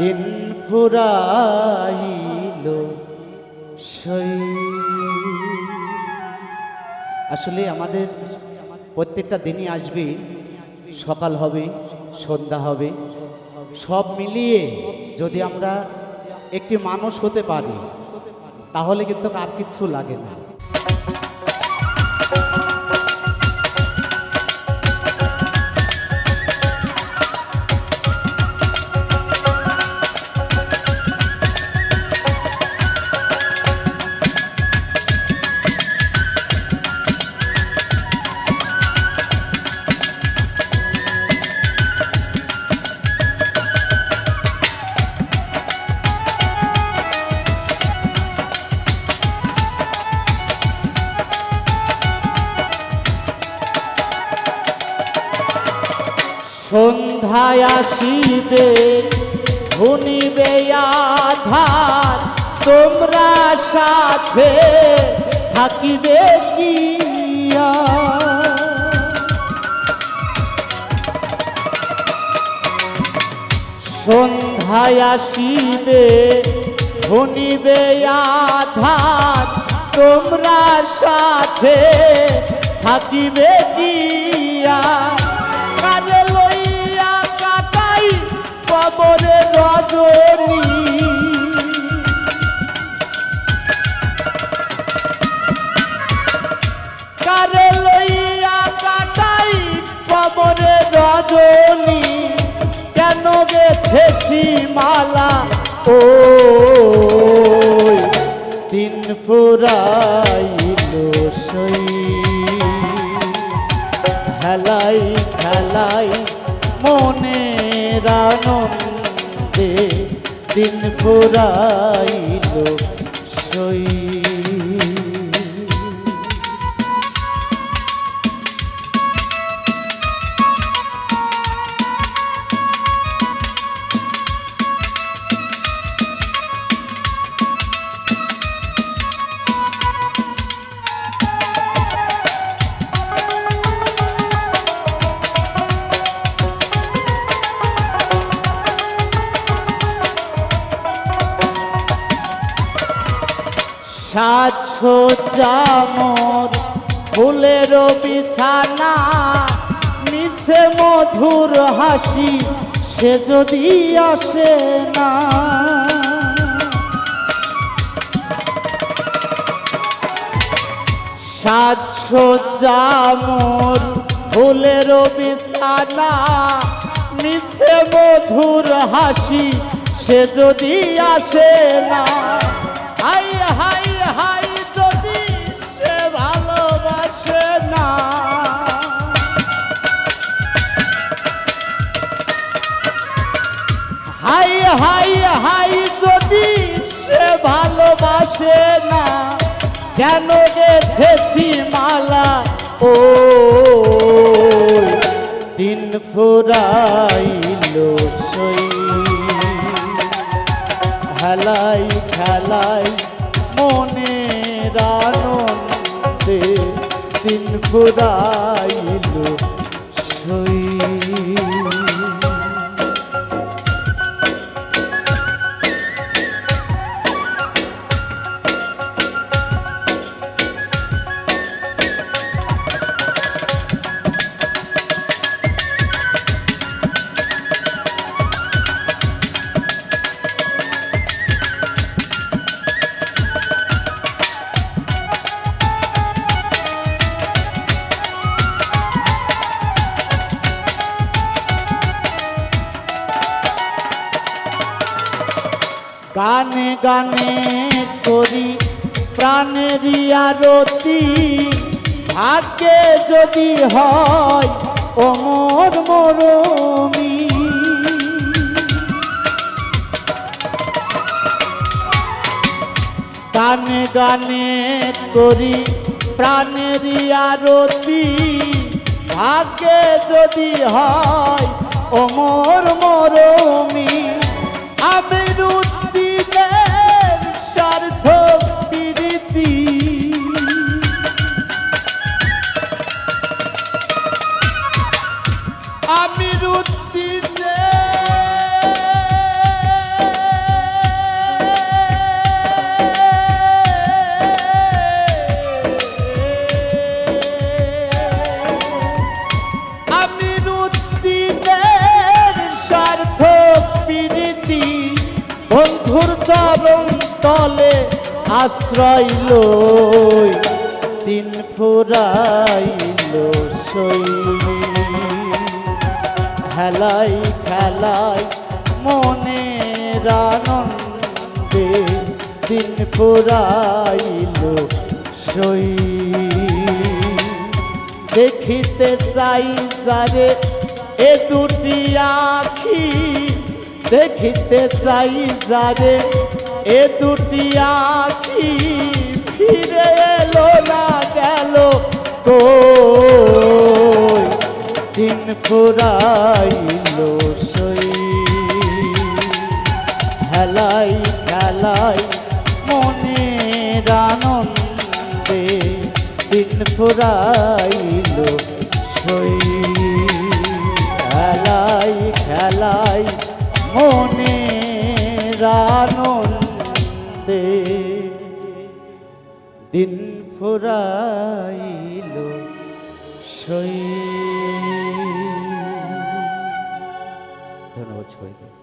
দিন ফুরাইল সই আসলে আমাদের প্রত্যেকটা দিনই আসবে, সকাল হবে, সন্ধ্যা হবে, সব মিলিয়ে যদি আমরা একটি মানুষ হতে পারি, তাহলে কিন্তু আর কিচ্ছু লাগে না। সন্ধ্যায় আসিবে ধুনিবে আধার, তোমরা সাথে থাকিবে কি? সন্ধ্যায় আসিবে ধনিবে আধার, তোমরা সাথে থাকিবে দিয়া গেথেছি মালা ও দিন ফুরাইল সই খেলাই খেলাই মনের আনন্দে দিন ফুরাইল সই সাতশো জামর ফুলের বিছানা, মিছে মধুর হাসি, সে যদি আসে না। সাতশো জামর ফুলের বিছানা, মিছে মধুর হাসি, সে যদি আসে না। হাই হাই হাই হাই হাই, যদি সে ভালোবাসে না, কেন গেথেছি মালা? ও, দিন ফুরাইল সই। খেলাই খেলাই মনের আনন্দে দিন ফুরাইল গানে গানে করি প্রাণের আরতি। ভাগ্যে যদি হয় অমর মরমি গানে গানে করি প্রাণের আরতি। ভাগ্যে যদি হয় অমর মরমি আমির চরণ তলে আশ্রয় লই দিন ফুরাইল খেলাই খেলাই মনের আনন্দে দিন ফুরাইল সই দেখিতে চাই যারে এ দুটি আখি দেখিতে চাই যারে এ দুটি আখি ফিরে এলো না গেল কই? দিন ফুরাইল সই। খেলাই খেলাই মনের আনন্দে দিন ফুরাইল দিন ফুরাইল সই ধন্যবাদ সবাইকে